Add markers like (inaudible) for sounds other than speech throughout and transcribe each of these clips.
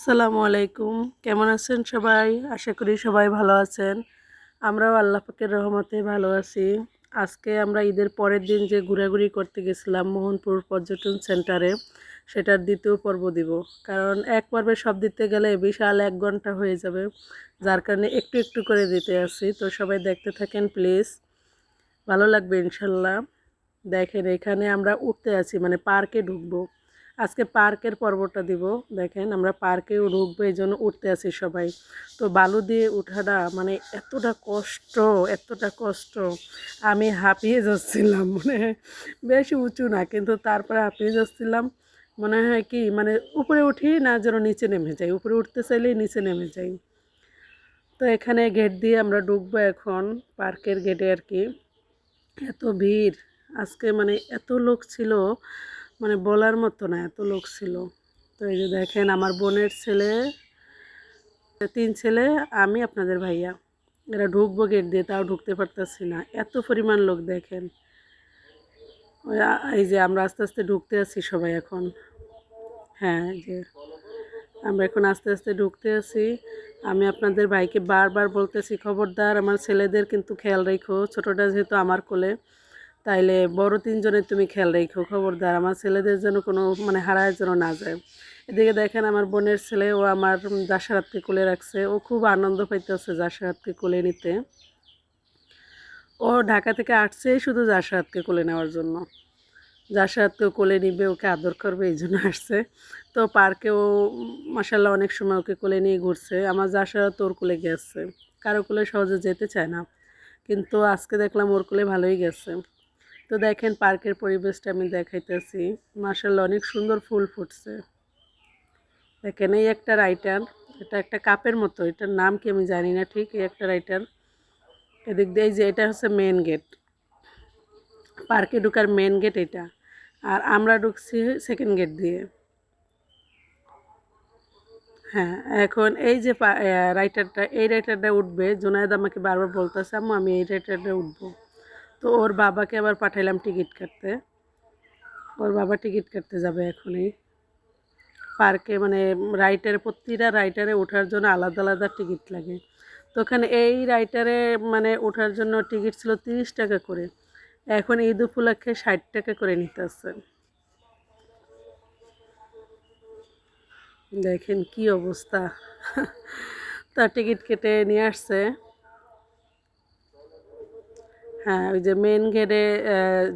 আসসালামু আলাইকুম। কেমন আছেন সবাই? আশা করি সবাই ভালো আছেন। আমরাও আল্লাহ পাকের রহমতে ভালো আছি। আজকে আমরা ঈদের পরের দিন যে ঘোরাঘুরি করতে গেছিলাম মোহনপুর পর্যটন সেন্টারে, সেটার দ্বিতীয় পর্ব দিব। কারণ এক পর্বে সব দিতে গেলে বিশাল এক ঘণ্টা হয়ে যাবে, যার কারণে একটু একটু করে দিতে আসি তো সবাই দেখতে থাকেন, প্লিজ। ভালো লাগবে ইনশাল্লাহ। দেখেন, এখানে আমরা উঠতে আছি মানে পার্কে ঢুকবো। আজকে পার্কের পর্বটা দিব। দেখেন আমরা পার্কেও ঢুকবো, এই জন্য উঠতে আছি সবাই। তো বালু দিয়ে উঠাটা মানে এতটা কষ্ট এতটা কষ্ট। আমি হাঁপিয়ে যাচ্ছিলাম মানে বেশি উঁচু না, কিন্তু তারপরে হাঁপিয়ে যাচ্ছিলাম। মনে হয় কি মানে উপরে উঠি না যেন নিচে নেমে যাই। উপরে উঠতে চাইলেই নিচে নেমে যাই। তো এখানে গেট দিয়ে আমরা ঢুকবো এখন, পার্কের গেটে আর কি। এত ভিড়, আজকে মানে এত লোক ছিল। মানে বলার মতো না, এত লোক ছিল। তো এই যে দেখেন, আমার বোনের ছেলে, তিন ছেলে, আমি, আপনাদের ভাইয়া। এরা ঢুকবো গেট দিয়ে, তাও ঢুকতে পারতেছি না। এত পরিমাণ লোক দেখেন। এই যে আমরা আস্তে আস্তে ঢুকতে আছি সবাই এখন। হ্যাঁ যে আমরা এখন আস্তে আস্তে ঢুকতে আছি। আমি আপনাদের ভাইকে বারবার বলতেছি, খবরদার, আমার ছেলেদের কিন্তু খেয়াল রেখো। ছোটোটা যেহেতু আমার কোলে তাইলে বড় তিনজনের তুমি খেয়াল রেখো, খবরদার। আমার ছেলেদের যেন কোনো মানে হারায় যেন না যায়। এদিকে দেখেন আমার বোনের ছেলে, ও আমার জাসারাতকে কোলে রাখছে। ও খুব আনন্দ পাইতেছে জাসারাতকে কোলে নিতে। ও ঢাকা থেকে আসছে শুধু জাসারাতকে কোলে নেওয়ার জন্য। জাসারাতকে কোলে নিবে, ওকে আদর করবে, এই জন্য আসছে। তো পার্কে ও মাসাল্লাহ অনেক সময় ওকে কোলে নিয়ে ঘুরছে। আমার জাসারাত ওর কোলে গেছে। কারও কোলে সহজে যেতে চায় না। কিন্তু আজকে দেখলাম ওর কোলে ভালোই গেছে। তো দেখেন পার্কের পরিবেশটা আমি দেখাইতেছি। মার্শাল্লাহ অনেক সুন্দর ফুল ফুটছে। দেখেন এই একটা রাইটার, এটা একটা কাপের মতো, এটার নাম কি আমি জানি না ঠিক, এই একটা রাইটার। এদিক দিয়ে যে, এটা হচ্ছে মেন গেট পার্কে ঢুকার মেন গেট এটা। আর আমরা ঢুকছি সেকেন্ড গেট দিয়ে। হ্যাঁ এখন এই যে রাইটারটা, এই রাইটারটা উঠবে, জোনায়েদ আমাকে বারবার বলতেছে আমি এই রাইটারটা উঠবো। তো ওর বাবাকে আবার পাঠাইলাম টিকিট কাটতে। ওর বাবা টিকিট কাটতে যাবে এখনই। পার্কে মানে রাইটারে, প্রতিটা রাইটারে ওঠার জন্য আলাদা আলাদা টিকিট লাগে। তো ওখানে এই রাইটারে মানে ওঠার জন্য টিকিট ছিল তিরিশ টাকা করে। এখন ঈদ উপলক্ষে ষাট টাকা করে নিতে আসছে দেখেন কি অবস্থা। তার টিকিট কেটে নিয়ে আসছে। হ্যাঁ ওই যে মেন গেটে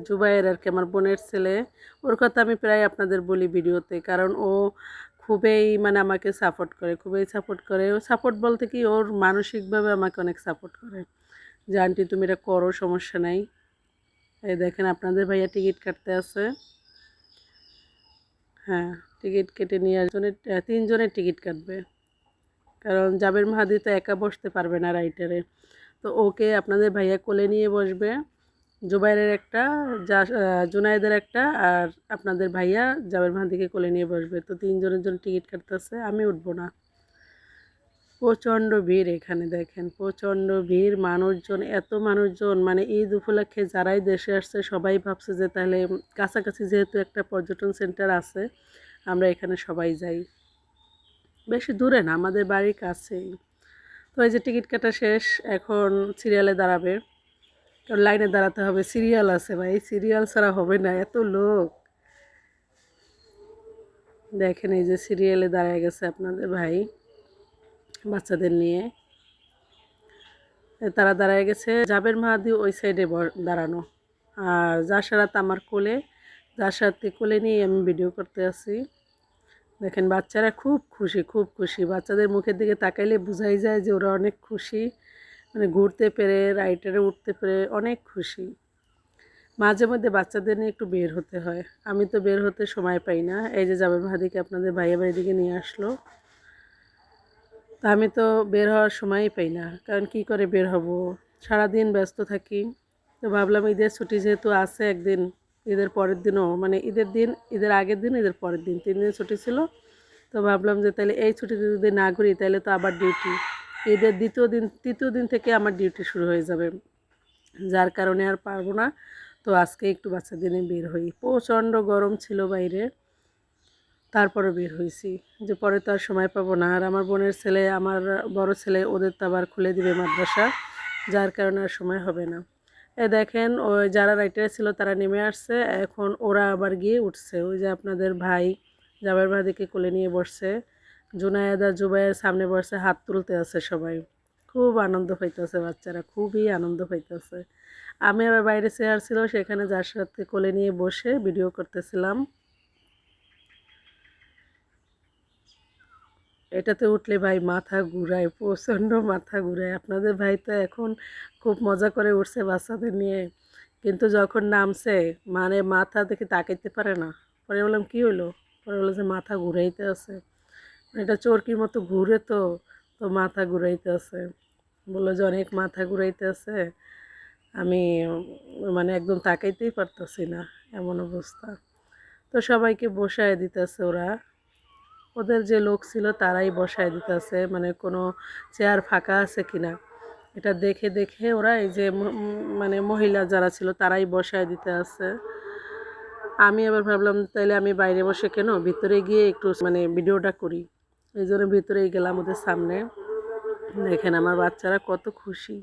জুবাইয়ের আর কি আমার বোনের ছেলে, ওর কথা আমি প্রায় আপনাদের বলি ভিডিওতে, কারণ ও খুবই মানে আমাকে সাপোর্ট করে, খুবই সাপোর্ট করে। ও সাপোর্ট বলতে কি, ওর মানসিকভাবে আমাকে অনেক সাপোর্ট করে। যে, আন্টি, তুমি এটা করো, সমস্যা নাই। এই দেখেন, আপনাদের ভাইয়া টিকিট কাটতে আছে হ্যাঁ টিকিট কেটে নিয়ে জনের তিনজনের টিকিট কাটবে। কারণ জাবের মাহাদি তো একা বসতে পারবে না রাইটারে। তো ওকে আপনাদের ভাইয়া কোলে নিয়ে বসবে। জুবাইরের একটা, যা একটা আর আপনাদের ভাইয়া জাবের মাহাদিকে কোলে নিয়ে বসবে। তো তিনজনের জন্য টিকিট কাটতেছে, আমি উঠবো না। প্রচণ্ড ভিড় এখানে দেখেন, প্রচণ্ড ভিড়। মানুষজন, এত মানুষজন মানে ঈদ উপলক্ষে যারাই দেশে আসছে, সবাই ভাবছে যে তাহলে কাছাকাছি যেহেতু একটা পর্যটন সেন্টার আছে, আমরা এখানে সবাই যাই। বেশি দূরে না, আমাদের বাড়ির কাছেই। তো এই যে টিকিট কাটা শেষ, এখন সিরিয়ালে দাঁড়াবে। কারণ লাইনে দাঁড়াতে হবে সিরিয়াল আছে ভাই সিরিয়াল ছাড়া হবে না, এত লোক। দেখেন এই যে সিরিয়ালে দাঁড়ায় গেছে আপনাদের ভাই, বাচ্চাদের নিয়ে। তারা দাঁড়ায় গেছে জাবের মাহাদি ওই সাইডে দাঁড়ানো। আর জাসারাত আমার কোলে জাসারাতকে কোলে নিয়ে আমি ভিডিও করতে আছি দেখেন, বাচ্চারা খুব খুশি খুব খুশি। বাচ্চাদের মুখের দিকে তাকাইলে বোঝাই যায় যে ওরা অনেক খুশি মানে ঘুরতে পেরে রাইটারে উঠতে পেরে অনেক খুশি। মাঝে মধ্যে বাচ্চাদের নিয়ে একটু বের হতে হয়। আমি তো বের হতে সময় পাই না। এই যে জাবের মাহাদিকে আপনাদের ভাইয়া ভাই দিকে নিয়ে আসলো। তা আমি তো বের হওয়ার সময়ই পাই না। কারণ কি করে বের হব? সারাদিন ব্যস্ত থাকি। তো ভাবলাম ঈদের ছুটি যেহেতু আছে একদিন ঈদের পরের দিনও মানে ঈদের দিন, ঈদের আগের দিন, ঈদের পরের দিন। তিন দিন ছুটি ছিল, তো ভাবলাম যে তাহলে এই ছুটিতে যদি না ঘুরি, তাহলে তো আবার ডিউটি ঈদের দ্বিতীয় দিন, তৃতীয় দিন থেকে আমার ডিউটি শুরু হয়ে যাবে। যার কারণে আর পারব না। তো আজকে একটু বাচ্চাদের নিয়ে বের হই। প্রচণ্ড গরম ছিল বাইরে। তারপরে বের হয়েছি। যে পরে তো আর সময় পাবো না। আর আমার বোনের ছেলে, আমার বড় ছেলে, ওদের তো আবার খুলে দিবে মাদ্রাসা। যার কারণে আর সময় হবে না। এ দেখেন, ওই যারা রাইটার ছিল তারা নেমে আসছে। এখন ওরা আবার গিয়ে উঠছে। ওই যে আপনাদের ভাই, জাবের ভাদিকে কোলে নিয়ে বসছে। জুনায়দা জুবাইয়ের সামনে বসে হাত তুলতে আছে সবাই। খুব আনন্দ পাইতেছে বাচ্চারা, খুবই আনন্দ পাইতেছে আমি আবার বাইরে চেয়ার ছিল, সেখানে যার সাথে কোলে নিয়ে বসে ভিডিও করতেছিলাম। এটাতে উঠলে ভাই মাথা ঘুরায়, প্রচণ্ড মাথা ঘুরায়। আপনাদের ভাই তো এখন খুব মজা করে উঠছে বাচ্চাদের নিয়ে। কিন্তু যখন নামছে মানে মাথা দেখে তাকাইতে পারে না। পরে বললাম, কী হলো পরে বলল যে, মাথা ঘুরাইতে আছে। এটা চরকির মতো ঘুরে তো তো মাথা ঘুরাইতে আছে। বলল যে, অনেক মাথা ঘুরাইতে আছে। আমি মানে একদম তাকাইতেই পারতেছি না। এমন অবস্থা। তো সবাইকে বসায় দিতেছে ওরা। ওদের যে লোক ছিল তারাই বসায় দিতেছে মানে কোনো চেয়ার ফাঁকা আছে কিনা। এটা দেখে দেখে ওরা এই যে মানে মহিলা যারা ছিল তারাই বসায় দিতে আছে। আমি আবার ভাবলাম, তাইলে আমি বাইরে বসে কেন? ভিতরে গিয়ে একটু মানে ভিডিওটা করি। এই জন্য ভিতরেই গেলাম ওদের সামনে। দেখেন আমার বাচ্চারা কত খুশি।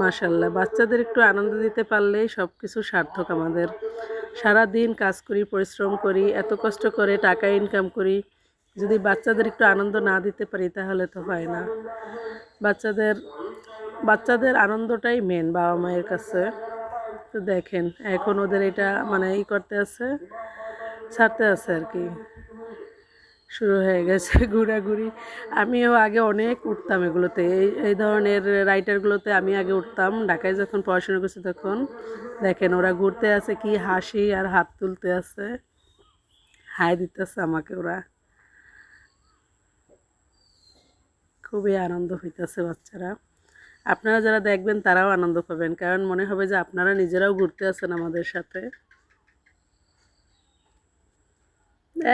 মাশাল্লাহ বাচ্চাদের একটু আনন্দ দিতে পারলেই সব কিছু সার্থক আমাদের। সারা দিন কাজ করি, পরিশ্রম করি, এত কষ্ট করে টাকা ইনকাম করি। যদি বাচ্চাদের একটু আনন্দ না দিতে পারি, তাহলে তো হয় না। বাচ্চাদের বাচ্চাদের আনন্দটাই মেন বাবা মায়ের কাছে। তো দেখেন, এখন ওদের এটা মানে ই করতে আছে, ছাড়তে আছে আর কি। শুরু হয়ে গেছে (laughs) ঘোরাঘুরি। আমিও আগে অনেক উঠতাম এগুলোতে। এই এই ধরনের রাইটারগুলোতে আমি আগে উঠতাম। ঢাকায় যখন পড়াশোনা করছি তখন, দেখেন ওরা ঘুরতে আছে কি হাসি আর হাত তুলতে আছে হাই দিতেছে আমাকে ওরা। খুবই আনন্দ হইতেছে বাচ্চারা। আপনারা যারা দেখবেন, তারাও আনন্দ পাবেন। কারণ মনে হবে যে আপনারা নিজেরাও ঘুরতে আছেন আমাদের সাথে।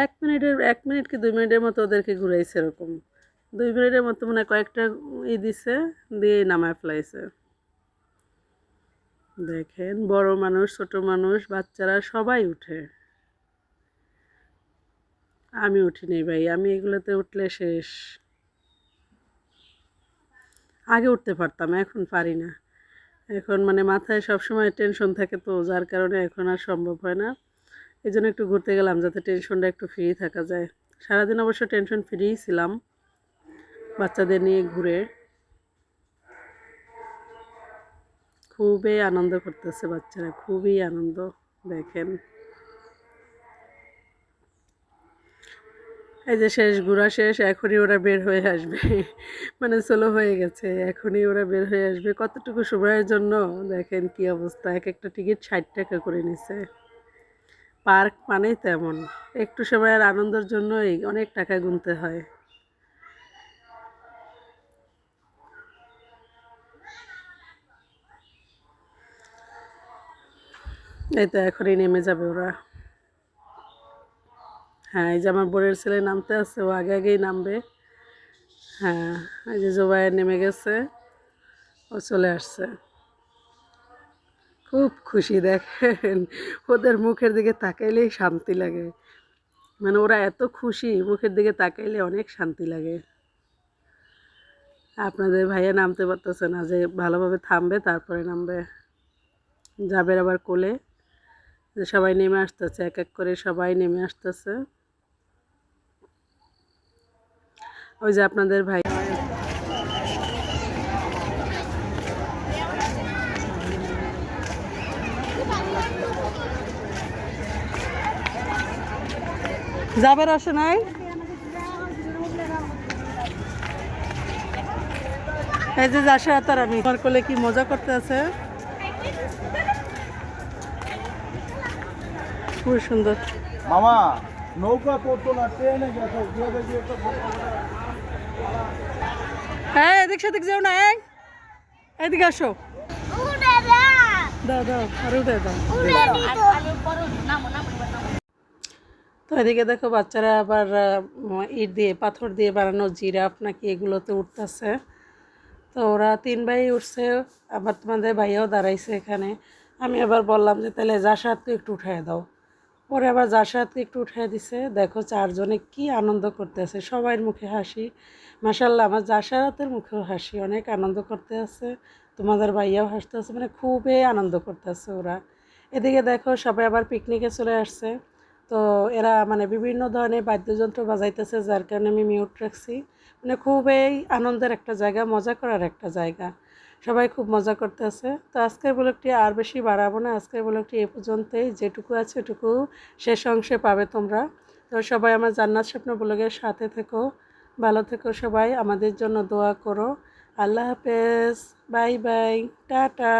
এক মিনিটের, এক মিনিট কি দুই মিনিটের মতো ওদেরকে ঘুরাইছে এরকম। দুই মিনিটের মতো মানে কয়েকটা ই দিছে, দিয়ে নামায় ফেলাইছে। দেখেন, বড় মানুষ, ছোট মানুষ, বাচ্চারা, সবাই উঠে। আমি উঠিনি ভাই, আমি এগুলোতে উঠলে শেষ। আগে উঠতে পারতাম, এখন পারি না। এখন মানে মাথায় সবসময় টেনশন থাকে তো, যার কারণে এখন আর সম্ভব হয় না। এই জন্য একটু ঘুরতে গেলাম যাতে টেনশনটা একটু ফ্রি থাকা যায়। সারাদিন অবশ্য টেনশন ফ্রিই ছিলাম, বাচ্চাদের নিয়ে ঘুরে। খুবই আনন্দ করতেছে বাচ্চারা, খুবই আনন্দ, দেখেন। এই যে শেষ, ঘোরা শেষ, এখনই ওরা বের হয়ে আসবে। মানে চলো হয়ে গেছে, এখনই ওরা বের হয়ে আসবে। কতটুকু সময়ের জন্য? দেখেন কি অবস্থা, এক একটা টিকিট ষাট টাকা করে নিছে। পার্ক মানেই তেমন, একটু সময়ের আনন্দের জন্যই অনেক টাকা গুনতে হয়। এই তো এখনই নেমে যাবে ওরা। হ্যাঁ এই যে আমার বোনের ছেলে নামতে আছে, ও আগে আগেই নামবে। হ্যাঁ এই যে জোবাইয়ের নেমে গেছে, ও চলে আসছে। খুব খুশি, দেখেন, ওদের মুখের দিকে তাকাইলেই শান্তি লাগে। মানে ওরা এত খুশি, মুখের দিকে তাকাইলে অনেক শান্তি লাগে। আপনাদের ভাইয়া নামতে পারতেছে না, যে ভালোভাবে থামবে, তারপরে নামবে। যাবে আবার কোলে। যে সবাই নেমে আসতেছে, এক এক করে সবাই নেমে আসতেছে। ওই যে আপনাদের ভাই। যাবার আসে নাই? এই যে যাসা তার আমি। আমার কোলে কি মজা করতে আছে? খুব সুন্দর। মামা, নৌকা পড়তো না, ট্রেনে গেছে। হ্যাঁ এদিক সেদিক যেও না এদিকে আসো। দাও দাও উঠে তো এদিকে দেখো, বাচ্চারা আবার ইট দিয়ে, পাথর দিয়ে বানানো জিরাফ নাকি এগুলোতে উঠতেছে। তো ওরা তিন ভাই উঠছে, আবার তোমাদের ভাইয়াও দাঁড়াইছে এখানে। আমি আবার বললাম যে, তাহলে যাসার তো একটু উঠাই দাও। পরে আবার যার সাথে একটু উঠে দিছে। দেখো চারজনে কি আনন্দ করতেছে। সবার মুখে হাসি। মাসাল্লাহ আমার জাসারাতের মুখেও হাসি। অনেক আনন্দ করতে আছে। তোমাদের ভাইয়াও হাসতে আছে। মানে খুবই আনন্দ করতেছে ওরা। এদিকে দেখো, সবাই আবার পিকনিকে চলে আসছে। তো এরা মানে বিভিন্ন ধরনের বাদ্যযন্ত্র বাজাইতেছে, যার কারণে আমি মিউট রাখছি। মানে খুবই আনন্দের একটা জায়গা, মজা করার একটা জায়গা। সবাই খুব মজা করতেছে। তো আজকের ব্লগটি আর বেশি বাড়াবো না। আজকের ব্লগটি এ পর্যন্তই। যেটুকু আছে ওটুকু শেষ অংশে পাবে তোমরা। তো সবাই আমার জান্নাত স্বপ্ন ব্লগের সাথে থেকো। ভালো থেকো সবাই। আমাদের জন্য দোয়া করো। আল্লাহ হাফেজ। Bye bye. টাটা।